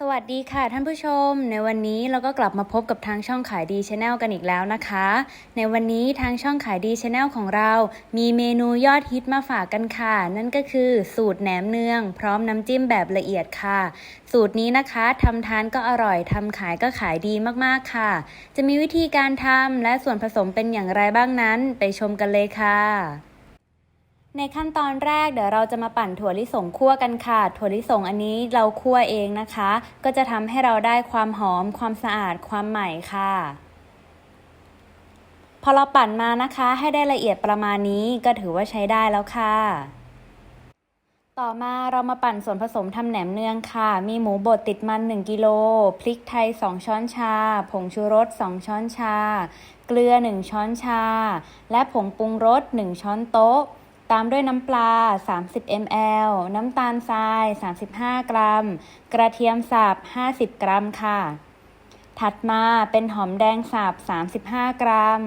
สวัสดีค่ะท่านผู้ชม ในวันนี้เราก็กลับมาพบกับทางช่องขายดีชาแนลกันอีกแล้วนะคะ ในวันนี้ทางช่องขายดีชาแนลของเรา มีเมนูยอดฮิตมาฝากกันค่ะ นั่นก็คือสูตรแหนมเนือง พร้อมน้ำจิ้มแบบละเอียดค่ะ สูตรนี้นะคะทำทานก็อร่อยทำขายก็ขายดีมากๆค่ะ จะมีวิธีการทำและส่วนผสมเป็นอย่างไรบ้างนั้น ไปชมกันเลยค่ะ ในขั้นตอนแรกเดี๋ยวเราจะมาปั่นถั่วลิสงคั่วกันค่ะ ถั่วลิสงอันนี้เราคั่วเองนะคะ ก็จะทำให้เราได้ความหอม ความสะอาด ความใหม่ค่ะ พอเราปั่นมานะคะ ให้ได้ละเอียดประมาณนี้ก็ถือว่าใช้ได้แล้วค่ะ ต่อมาเรามาปั่นส่วนผสมทำแหนมเนืองค่ะ มีหมูบดติดมัน 1กิโล พริกไทย 2 ช้อนชา ผงชูรส 2 ช้อนชา เกลือ 1 ช้อนชา และผงปรุงรส 1 ช้อนโต๊ะ ตามด้วยน้ำปลา 30 ml น้ำตาลทราย 35 กรัม กระเทียมสับ 50 กรัมค่ะ ถัดมาเป็นหอมแดงสับ 35 กรัม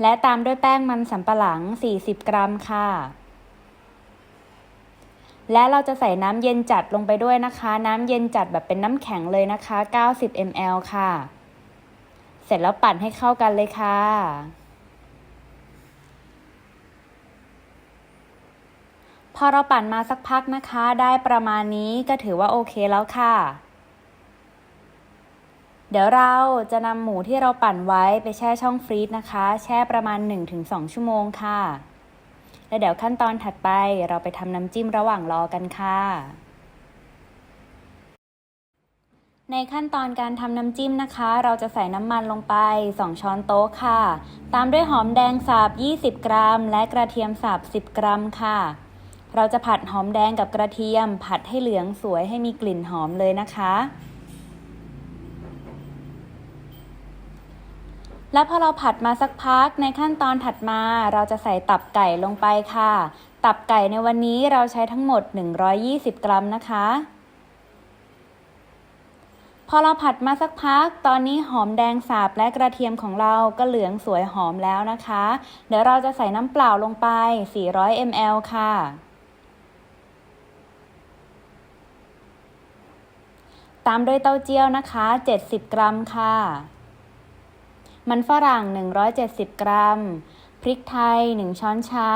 และตามด้วยแป้งมันสำปะหลัง 40 กรัมค่ะ และเราจะใส่น้ำเย็นจัดลงไปด้วยนะคะ น้ำเย็นจัดแบบเป็นน้ำแข็งเลยนะคะ 90 ml ค่ะ เสร็จแล้วปั่นให้เข้ากันเลยค่ะ อเราปั่นมาสักพักนะคะ ได้ประมาณนี้ก็ถือว่าโอเคแล้วค่ะ เดี๋ยวเราจะนำหมูที่เราปั่นไว้ไปแช่ช่องฟรีซนะคะ แช่ประมาณ 1-2 ชั่วโมงค่ะ แล้วเดี๋ยวขั้นตอนถัดไปเราไปทำน้ำจิ้มระหว่างรอกันค่ะในขั้นตอนการทำน้ำจิ้มนะคะ เราจะใส่น้ำมันลงไป 2 ช้อนโต๊ะค่ะ ตามด้วยหอมแดงสับ 20 กรัม และกระเทียมสับ 10 กรัมค่ะ เราจะผัดหอมแดงกับกระเทียม ผัดให้เหลืองสวยให้มีกลิ่นหอมเลยนะคะ และพอเราผัดมาสักพักในขั้นตอนถัดมาเราจะใส่ตับไก่ลงไปค่ะ ตับไก่ในวันนี้เราใช้ทั้งหมด 120 กรัมนะคะพอเราผัดมาสักพัก ตอนนี้หอมแดงสับและกระเทียมของเราก็เหลืองสวยหอมแล้วนะคะ เดี๋ยวเราจะใส่น้ำเปล่าลงไป 400 ml ค่ะ ตามด้วยเต้าเจี้ยวนะคะ 70 กรัมค่ะ มันฝรั่ง 170 กรัม พริกไทย 1 ช้อนชา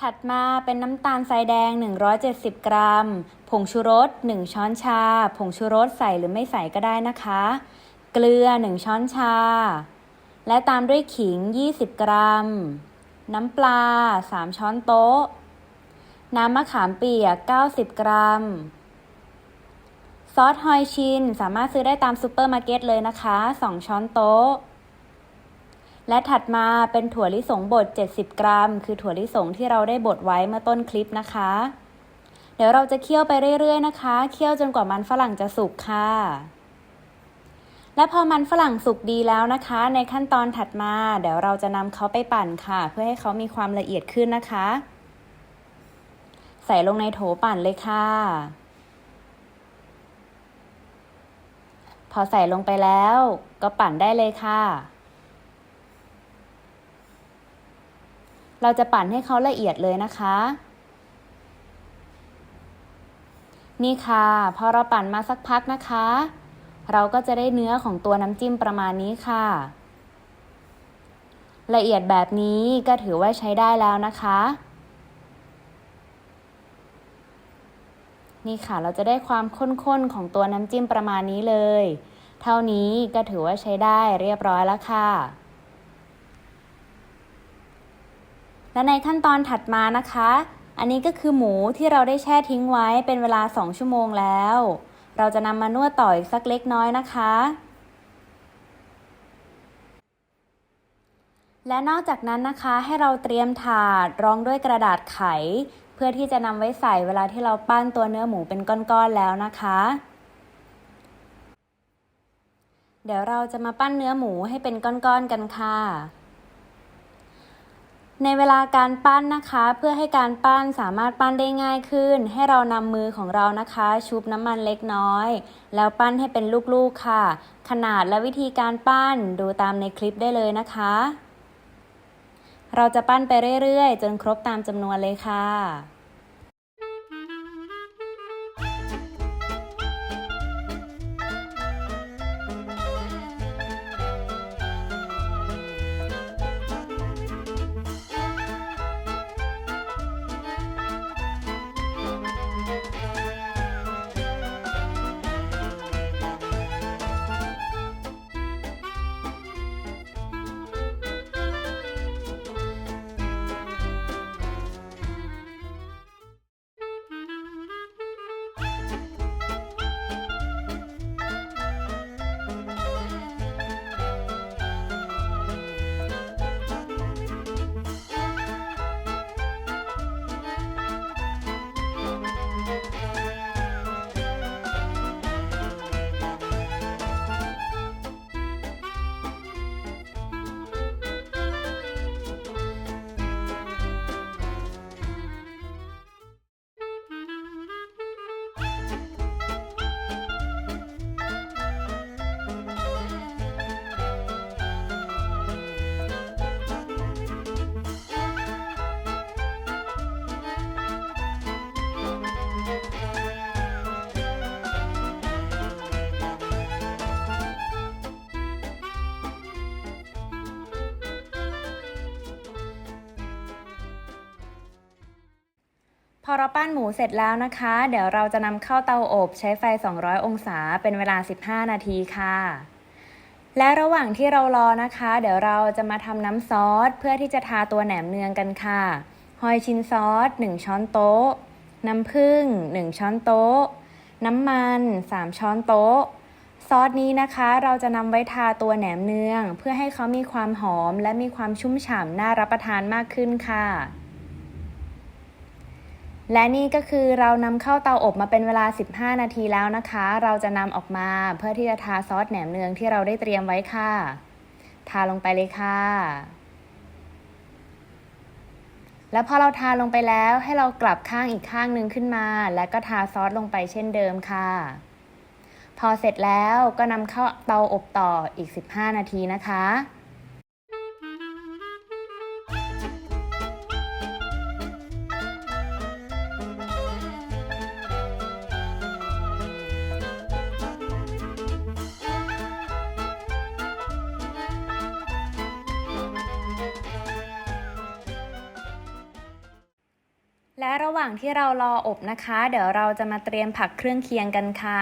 ถัดมาเป็นน้ำตาลทรายแดง 170 กรัม ผงชูรส 1 ช้อนชา ผงชูรสใส่หรือไม่ใส่ก็ได้นะคะ เกลือ 1 ช้อนชา และตามด้วยขิง 20 กรัม น้ำปลา 3 ช้อนโต๊ะ น้ำมะขามเปียก 90 กรัม ซอสฮอยชินสามารถซื้อได้ตามซูเปอร์มาร์เก็ตเลยนะคะ 2 ช้อนโต๊ะ และถัดมาเป็นถั่วลิสงบด 70 กรัม คือถั่วลิสงที่เราได้บดไว้เมื่อต้นคลิปนะคะ เดี๋ยวเราจะเคี่ยวไปเรื่อยๆนะคะ เคี่ยวจนกว่ามันฝรั่งจะสุกค่ะ และพอมันฝรั่งสุกดีแล้วนะคะ ในขั้นตอนถัดมา เดี๋ยวเราจะนำเขาไปปั่นค่ะ เพื่อให้เขามีความละเอียดขึ้นนะคะ ใส่ลงในโถปั่นเลยค่ะ พอใส่ลงไปแล้วก็ปั่นได้เลยค่ะ เราจะปั่นให้เขาละเอียดเลยนะคะ นี่ค่ะ พอเราปั่นมาสักพักนะคะ เราก็จะได้เนื้อของตัวน้ำจิ้มประมาณนี้ค่ะ ละเอียดแบบนี้ก็ถือว่าใช้ได้แล้วนะคะ นี่ค่ะเราจะได้ความข้นๆของตัวน้ำจิ้มประมาณนี้เลย เท่านี้ก็ถือว่าใช้ได้เรียบร้อยแล้วค่ะ และในขั้นตอนถัดมานะคะ อันนี้ก็คือหมูที่เราได้แช่ทิ้งไว้เป็นเวลา 2 ชั่วโมงแล้ว เราจะนำมานวดต่ออีกสักเล็กน้อยนะคะและนอกจากนั้นนะคะให้เราเตรียมถาดรองด้วยกระดาษไข เพื่อที่จะนำไว้ใส่เวลาที่เราปั้นตัวเนื้อหมูเป็นก้อนๆแล้วนะคะ เดี๋ยวเราจะมาปั้นเนื้อหมูให้เป็นก้อนๆกันค่ะ ในเวลาการปั้นนะคะ เพื่อให้การปั้นสามารถปั้นได้ง่ายขึ้น ให้เรานำมือของเรานะคะ ชุบน้ำมันเล็กน้อย แล้วปั้นให้เป็นลูกๆค่ะ ขนาดและวิธีการปั้นดูตามในคลิปได้เลยนะคะ เราจะปั้นไปเรื่อยๆ จนครบตามจำนวนเลยค่ะ อเราปั้นหมูเสร็จแล้วนะคะ เดี๋ยวเราจะนำเข้าเตาอบใช้ไฟ 200 องศาเป็นเวลา 15 นาทีค่ะ และระหว่างที่เรารอนะคะ เดี๋ยวเราจะมาทำน้ำซอส เพื่อที่จะทาตัวแหนมเนืองกันค่ะหอยชิ้นซอส 1 ช้อนโต๊ะ น้ำผึ้ง 1 ช้อนโต๊ะ น้ำมัน 3 ช้อนโต๊ะ ซอสนี้นะคะเราจะนำไว้ทาตัวแหนมเนือง เพื่อให้เขามีความหอมและมีความชุ่มฉ่ำน่ารับประทานมากขึ้นค่ะ และนี่ก็คือเรานำเข้าเตาอบมาเป็นเวลา 15 นาทีแล้วนะคะ เราจะนำออกมาเพื่อที่จะทาซอสแหนมเนืองที่เราได้เตรียมไว้ค่ะ ทาลงไปเลยค่ะ แล้วพอเราทาลงไปแล้วให้เรากลับข้างอีกข้างหนึ่งขึ้นมา แล้วก็ทาซอสลงไปเช่นเดิมค่ะ พอเสร็จแล้วก็นำเข้าเตาอบต่ออีก 15 นาทีนะคะ และระหว่างที่เรารออบนะคะ เดี๋ยวเราจะมาเตรียมผักเครื่องเคียงกันค่ะ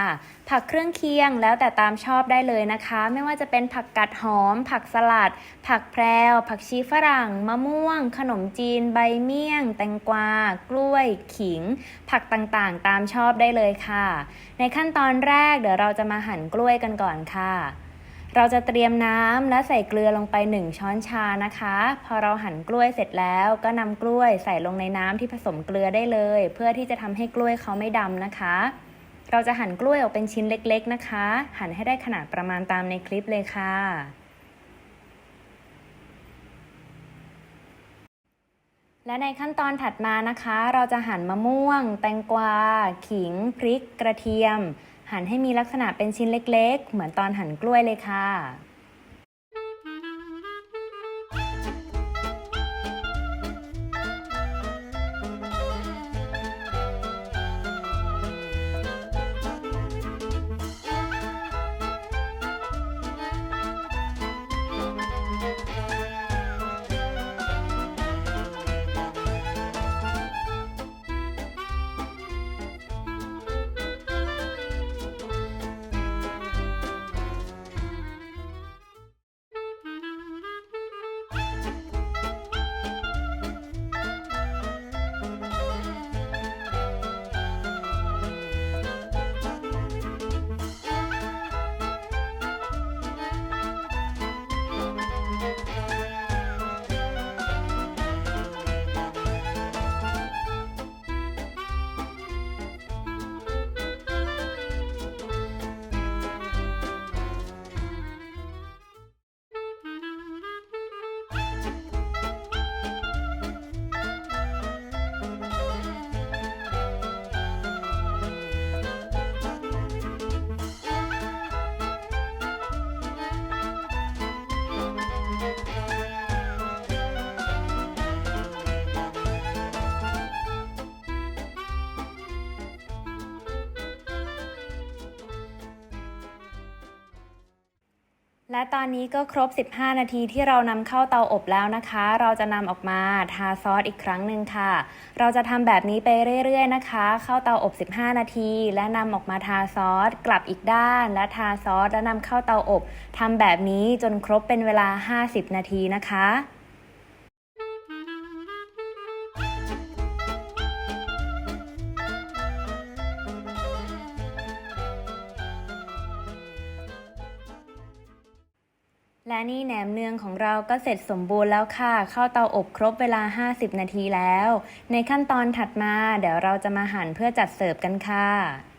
ผักเครื่องเคียงแล้วแต่ตามชอบได้เลยนะคะ ไม่ว่าจะเป็นผักกัดหอม ผักสลัด ผักแพรวผักชีฝรั่ง มะม่วง ขนมจีน ใบเมี่ยง แตงกวา กล้วย ขิง ผักต่างๆ ตามชอบได้เลยค่ะ ในขั้นตอนแรกเดี๋ยวเราจะมาหั่นกล้วยกันก่อนค่ะ เราจะเตรียมน้ำและใส่เกลือลงไป 1 ช้อนชานะคะ พอเราหั่นกล้วยเสร็จแล้วก็นำกล้วยใส่ลงในน้ำที่ผสมเกลือได้เลย เพื่อที่จะทำให้กล้วยเขาไม่ดำนะคะ เราจะหั่นกล้วยออกเป็นชิ้นเล็ก ๆนะคะ หั่นให้ได้ขนาดประมาณตามในคลิปเลยค่ะและในขั้นตอนถัดมานะคะ เราจะหั่นมะม่วง แตงกวา ขิง พริก กระเทียม หั่นให้มีลักษณะเป็นชิ้นเล็กๆ เหมือนตอนหั่นกล้วยเลยค่ะ และตอนนี้ก็ครบ 15 นาทีที่เรานำเข้าเตาอบแล้วนะคะ เราจะนำออกมาทาซอสอีกครั้งหนึ่งค่ะ เราจะทำแบบนี้ไปเรื่อยๆนะคะ เข้าเตาอบ 15 นาที และนำออกมาทาซอสกลับอีกด้าน และทาซอสแล้วนำเข้าเตาอบทำแบบนี้จนครบเป็นเวลา 50 นาทีนะคะและ นี่แหนมเนืองของเราก็เสร็จสมบูรณ์แล้วค่ะ เข้าเตาอบครบเวลา 50 นาทีแล้ว ในขั้นตอนถัดมาเดี๋ยวเราจะมาหั่นเพื่อจัดเสิร์ฟกันค่ะ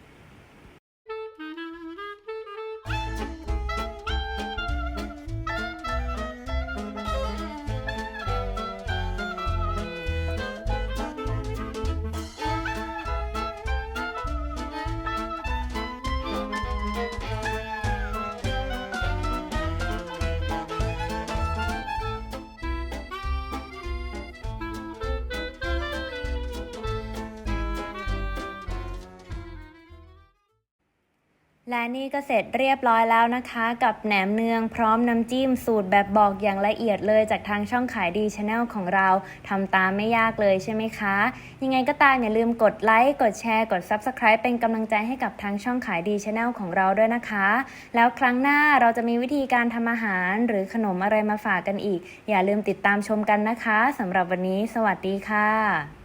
และนี่ก็เสร็จเรียบร้อยแล้วนะคะ กับแหนมเนืองพร้อมน้ำจิ้มสูตรแบบบอกอย่างละเอียดเลยจากทางช่องขายดีชาแนลของเราทำตามไม่ยากเลยใช่ไหมคะ ยังไงก็ตามอย่าลืมกดไลค์กดแชร์กด Subscribe เป็นกำลังใจให้กับทางช่องขายดีชาแนลของเราด้วยนะคะ แล้วครั้งหน้าเราจะมีวิธีการทำอาหารหรือขนมอะไรมาฝากกันอีก อย่าลืมติดตามชมกันนะคะสำหรับวันนี้ สวัสดีค่ะ